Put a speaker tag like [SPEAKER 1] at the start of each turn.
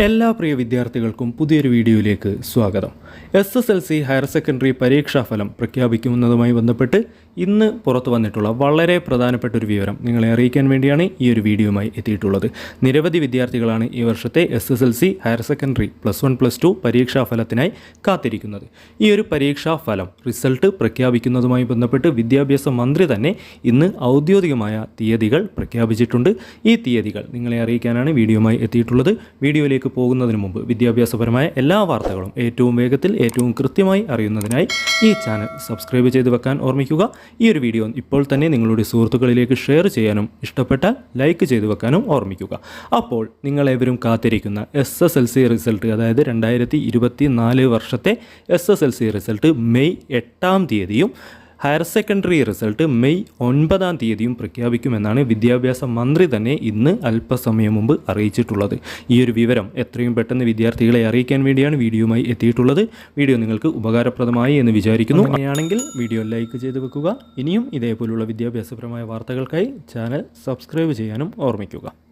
[SPEAKER 1] എല്ലാ പ്രിയ വിദ്യാർത്ഥികൾക്കും പുതിയൊരു വീഡിയോയിലേക്ക് സ്വാഗതം. S S L C higher secondary പരീക്ഷാഫലം പ്രഖ്യാപിക്കുന്നതുമായി ബന്ധപ്പെട്ട് ഇന്ന് പുറത്തു വന്നിട്ടുള്ള വളരെ പ്രധാനപ്പെട്ട ഒരു വിവരം നിങ്ങളെ അറിയിക്കാൻ വേണ്ടിയാണ് ഈ ഒരു വീഡിയോയുമായി എത്തിയിട്ടുള്ളത്. നിരവധി വിദ്യാർത്ഥികളാണ് ഈ വർഷത്തെ S S L C higher secondary plus one plus two പരീക്ഷാ ഫലത്തിനായി കാത്തിരിക്കുന്നത്. ഈ ഒരു പരീക്ഷാ ഫലം റിസൾട്ട് പ്രഖ്യാപിക്കുന്നതുമായി ബന്ധപ്പെട്ട് വിദ്യാഭ്യാസ മന്ത്രി തന്നെ ഇന്ന് ഔദ്യോഗികമായ തീയതികൾ പ്രഖ്യാപിച്ചിട്ടുണ്ട്. ഈ തീയതികൾ നിങ്ങളെ അറിയിക്കാനാണ് വീഡിയോയുമായി എത്തിയിട്ടുള്ളത്. വീഡിയോയിലേക്ക് പോകുന്നതിന് മുമ്പ് വിദ്യാഭ്യാസപരമായ എല്ലാ വാർത്തകളും ഏറ്റവും വേഗത്തിൽ ഏറ്റവും കൃത്യമായി അറിയുന്നതിനായി ഈ ചാനൽ സബ്സ്ക്രൈബ് ചെയ്ത് വെക്കാൻ ഓർമ്മിക്കുക. ഈ ഒരു വീഡിയോ ഇപ്പോൾ തന്നെ നിങ്ങളുടെ സുഹൃത്തുക്കളിലേക്ക് ഷെയർ ചെയ്യാനും ഇഷ്ടപ്പെട്ടാൽ ലൈക്ക് ചെയ്തു വെക്കാനും ഓർമ്മിക്കുക. അപ്പോൾ നിങ്ങളേവരും കാത്തിരിക്കുന്ന S S L C result അതായത് രണ്ടായിരത്തി ഇരുപത്തി നാല് വർഷത്തെ S S L C result May എട്ടാം തീയതിയും ഹയർ സെക്കൻഡറി റിസൾട്ട് മെയ് ഒൻപതാം തീയതിയും പ്രഖ്യാപിക്കുമെന്നാണ് വിദ്യാഭ്യാസ മന്ത്രി തന്നെ ഇന്ന് അല്പസമയം മുമ്പ് അറിയിച്ചിട്ടുള്ളത്. ഈ ഒരു വിവരം എത്രയും പെട്ടെന്ന് വിദ്യാർത്ഥികളെ അറിയിക്കാൻ വേണ്ടിയാണ് വീഡിയോയുമായി എത്തിയിട്ടുള്ളത്. വീഡിയോ നിങ്ങൾക്ക് ഉപകാരപ്രദമായി എന്ന് വിചാരിക്കുന്നു. അങ്ങനെയാണെങ്കിൽ വീഡിയോ ലൈക്ക് ചെയ്ത് വെക്കുക. ഇനിയും ഇതേപോലുള്ള വിദ്യാഭ്യാസപരമായ വാർത്തകൾക്കായി ചാനൽ സബ്സ്ക്രൈബ് ചെയ്യാനും ഓർമ്മിക്കുക.